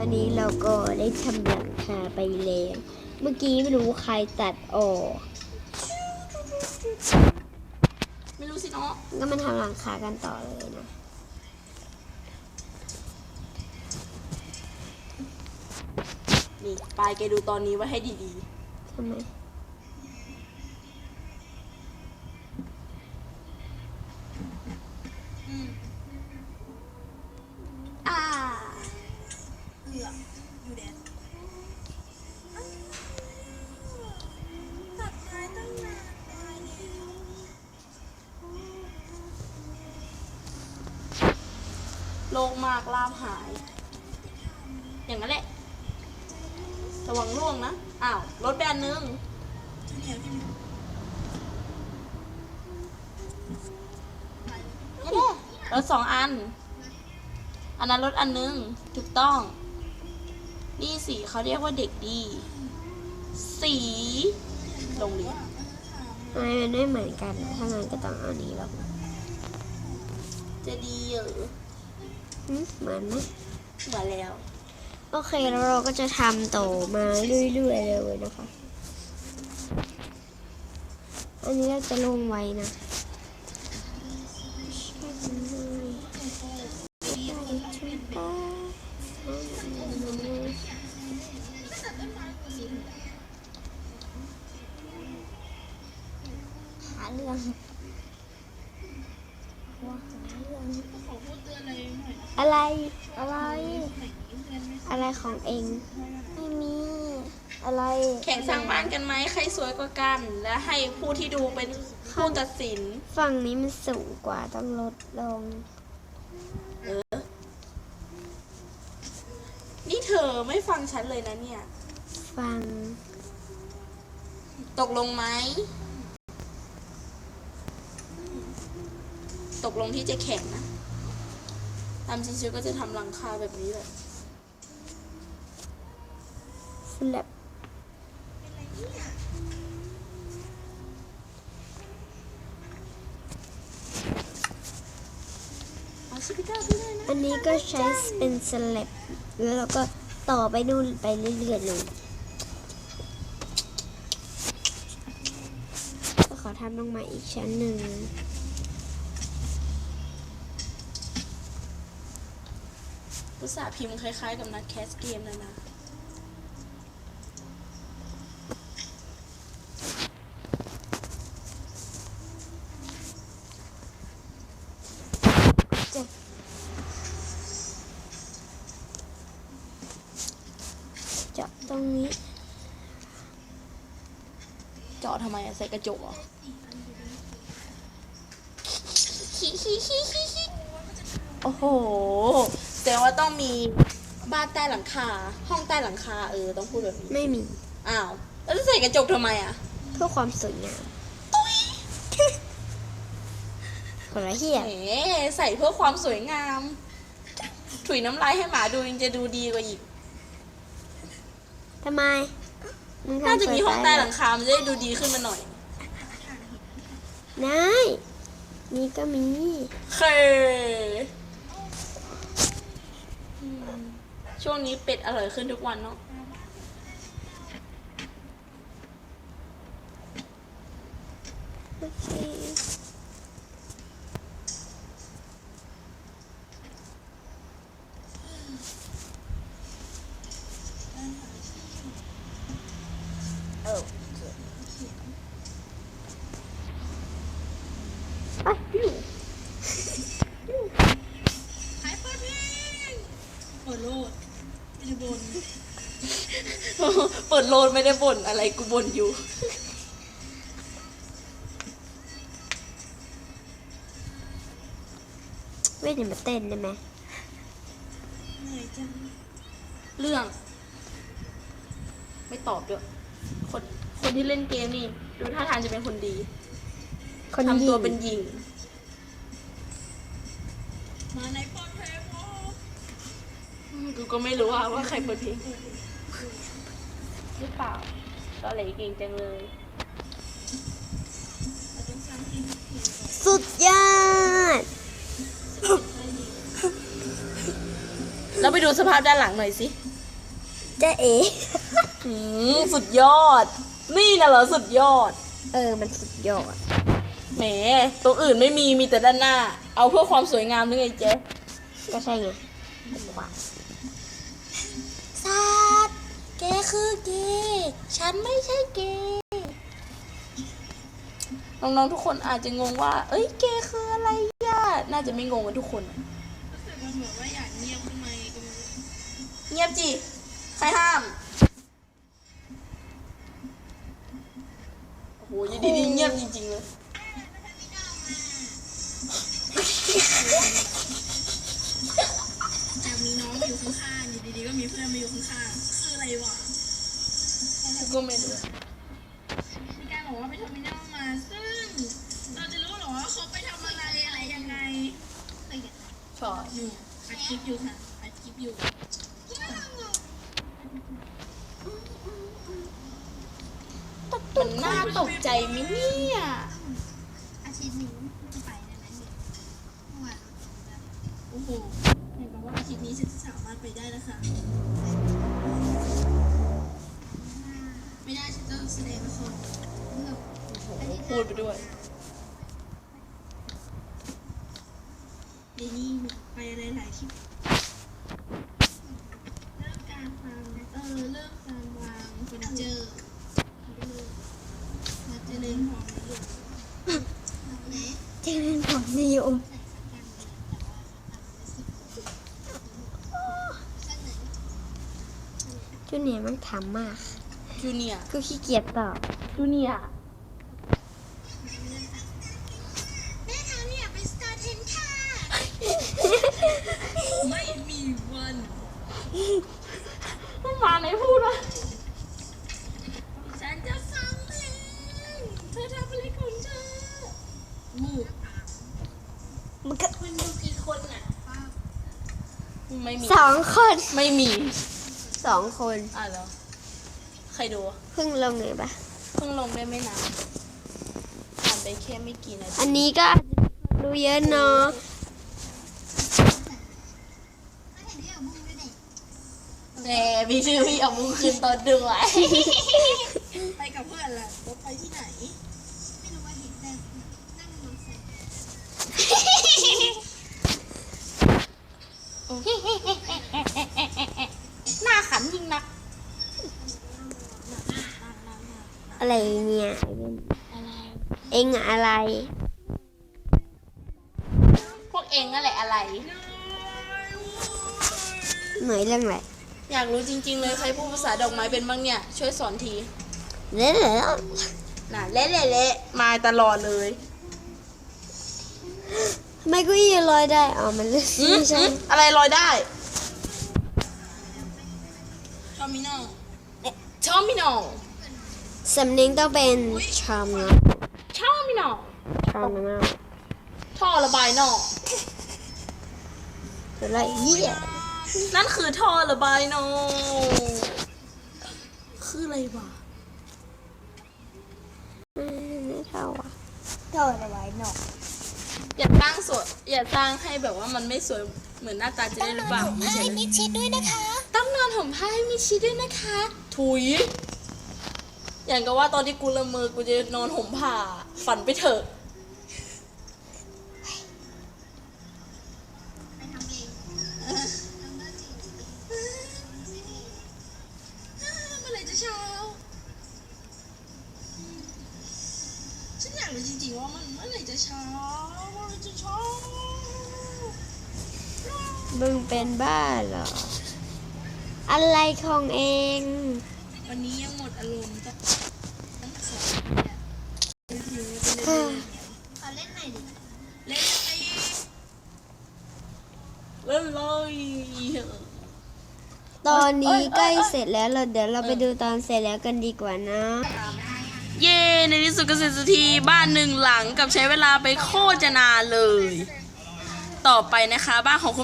อนนี้เราก็ได้ทำหลังคาไปแล้ว เมื่อกี้ไม่รู้ใครตัดออก ไม่รู้สิเนาะก็มาทำหลังคากันต่อเลยนะ นี่ปลายแกดูตอนนี้ไว้ให้ดีทำไม ๆ โลงมากลามหาย อย่างนั้นแหละระวังล่วงนะ อ้าวรถแบนนึงนี่แหละรถสองอัน อันนั้นรถอันนึง ถูกต้อง นี่สีเขาเรียกว่าเด็กดี สีโรงเรียนทำไมมันไม่เหมือนกันถ้างั้นก็ต้องเอานี้หรอกจะดีเหรอหึ เหมือนไหมเหมือนแล้ว โอเคแล้วเราก็จะทำต่อมาเรื่อยๆเลยนะคะ อันนี้เราจะลงไว้นะหาเรื่องว่าหาเรื่อง อะไรอะไร อะไรของเอง ไม่มี อะไรแข่งสร้างบ้านกันไหมใครสวยกว่ากัน และให้ผู้ที่ดูเป็นผู้ตัดสิน ฝั่งนี้มันสูงกว่าต้องลดลง เออ นี่เธอไม่ฟังฉันเลยนะเนี่ย ฟัง ตกลงไหม ตกลงที่จะแข่งนะ ตามจริงๆก็จะทำหลังคาแบบนี้แหละสลับเอาชิพิก้าพี่เลยนะอันนี้ก็ใช้เป็นสลับแล้วเราก็ต่อไปนู่นไปเรื่อยๆเลยก็ขอทำลงมาอีกชั้นหนึ่ง อุตส่าห์พิมพ์คล้ายๆกับนัดแคสเกมเลยนะเจาะตรงนี้ เจาะทำไมอะใส่กระจกเหรอโอ้โห แสดงว่าต้องมีบ้านใต้หลังคา ห้องใต้หลังคาเออต้องพูดแบบนี้ ไม่มี อ้าว แล้วจะใส่กระจกทำไมอะเพื่อความสวยงามคนละเหี้ยแหมใส่เพื่อความสวยงาม ถุยน้ำลายให้หมาดูยังจะดูดีกว่าอีก ทำไมมึงทำน่าจะมีห้องใต้หลังเคา มันจะได้ดูดีขึ้นมาหน่อยได้นี่ก็มี เคอืม ช่วงนี้เป็ดอร่อยขึ้นทุกวันเนาะ โอเค เออ อะอยู่ เปิดโลดเปิดโลดไม่ได้บ่นอะไรกูบ่นอยู่ เว้ยเดี๋ยวมาเต้นได้ไหมเรื่อง ไม่ตอบด้วยคนคนที่เล่นเกมนี่ ดูท่าทางจะเป็นคนดีคนทำยิตัวงเป็นหญิงมาในปอนเพลงโอ้อืม กูก็ไม่รู้ว่าว่าใครเปิดเพลงหรือเปล่าก็เลยเก่งจังเลย สุดยอด แล้วไปดูสภาพด้านหลังหน่อยสิจะเอ๋อืมสุดยอด นี่นะเหรอสุดยอด เออ มันสุดยอด แหมตรงอื่นไม่มีมีแต่ด้านหน้า เอาเพื่อความสวยงามนึกไงเจ๊ ก็ใช่ไง คือเกย์ฉันไม่ใช่เกย์น้องๆทุกคนอาจจะงงว่า เอ้ยเกย์คืออะไรย่าน่าจะไม่งงกันทุกคน รู้สึกมันเหมือนว่าอยากเงียบทำไมก็ไม่รู้เงียบจีใครห้ามโอ้โหอยินดีๆเงียบจริงๆเลยอยากมีน้องมาอยู่ข้างๆอยู่ดีๆก็มีเพื่อนมาอยู่ข้างๆคืออะไรวะ กูก็ไม่รู้มีการบอกว่าไปเทอร์มินอลมา ซึ่ง เราจะรู้เหรอว่าเขาไปทำอะไรอะไรยังไงชอบอยู่อัดคลิปอยู่ค่ะอัดคลิปอยู่มันน่าตกใจไหมเนี่ยอาทิตย์นี้จะไปได้ไหมเนี่ยเมื่อวานโอ้โหเห็นบอกว่าอาทิตย์นี้ฉันจะสามารถไปได้แล้วค่ะ ไม่ได้ฉันต้องแสดงละครเรื่องโอ้โหพูดไปด้วยเดนี่ไปอะไรหลายคลิปเริ่มการวางเออเริ่มการวางเฟอร์นิเจอร์เราจะเล่นหอมอยู่ไหนเจริญผลนิยมจุเนียร์มันถามมาก จูเนียร์ก็ขี้เกียจตอบจูเนียร์แม่คะเนี่ยเป็นสตาร์เทนค่ะ ไม่มีวันมันมาไหนพูดวะฉันจะฟังเพลงเธอทำอะไรของเธอมูกมันก็มันดูกี่คนอะ ไม่มีสองคน ไม่มี สองคนอะเหรอ ใครดูอะเพิ่งลงไงปะเพิ่งลงได้ไม่นานผ่านไปแค่ไม่กี่นาทีอันนี้ก็อาจจะดูเยอะเนาะแหมมีชื่อพี่เอามุงคืนตอนด้วยไปกับเพื่อนล่ะแล้วไปที่ไหน ไม่รู้ว่าเห็นแต่นั่งมอเตอร์ไอะไรเนี่ยอะไรเองอะไร พวกเองนั่นแหละอะไร หน่อยเรื่องอะไรอยากรู้จริง ๆ เลยใครพูดภาษาดอกไม้เป็นบ้างเนี่ย ช่วยสอนทีเล่นเหรอน่ะเละเละเละมาตลอดเลยทำไมเก็ยี่ลอยได้อ๋อมันเลื่อนอืมไม่ใช่อืมอะไรลอยได้เทอร์มินอลชอบมินอล สำเนียงต้องเป็นชามนะชอบมินอลชามนะท่อระบายนอกอะไรเหี้ยนั่นคือท่อระบายนอกคืออะไรวะไม่เท่าอะเท่าอะไรเนาะอย่าสร้างสวยอย่าสร้างให้แบบว่ามันไม่สวยเหมือนหน้าตาจะได้หรือเปล่าไม่ใช่เลยมีชิดด้วยนะคะต้องนอนห่มผ้าให้มีชีสด้วยนะคะ ถุย อย่างกับว่าตอนที่กูละเมอกูจะนอนห่มผ้า ฝันไปเถอะเมื่อไหร่จะเช้า ฉันอยากรู้จริงๆว่ามันเมื่อไหร่จะเช้าเมื่อไหร่จะเช้า มึงเป็นบ้าเหรอ อะไรของเอง วันนี้ยังหมดอารมณ์จะตั้งสองเนี่ยหิวไปเลยขอเล่นหน่อยดิเล่นอะไรเล่นเลยตอนนี้เอ้ยใกล้เอ้ยเสร็จแล้วเราเดี๋ยวเราไปดูตอนเสร็จแล้วกันดีกว่านะ เย่ในที่สุดก็เสร็จสักทีบ้านหนึ่งหลังกับใช้เวลาไปโคตรจะนานเลย ต่อไปนะคะ บ้านของคุณ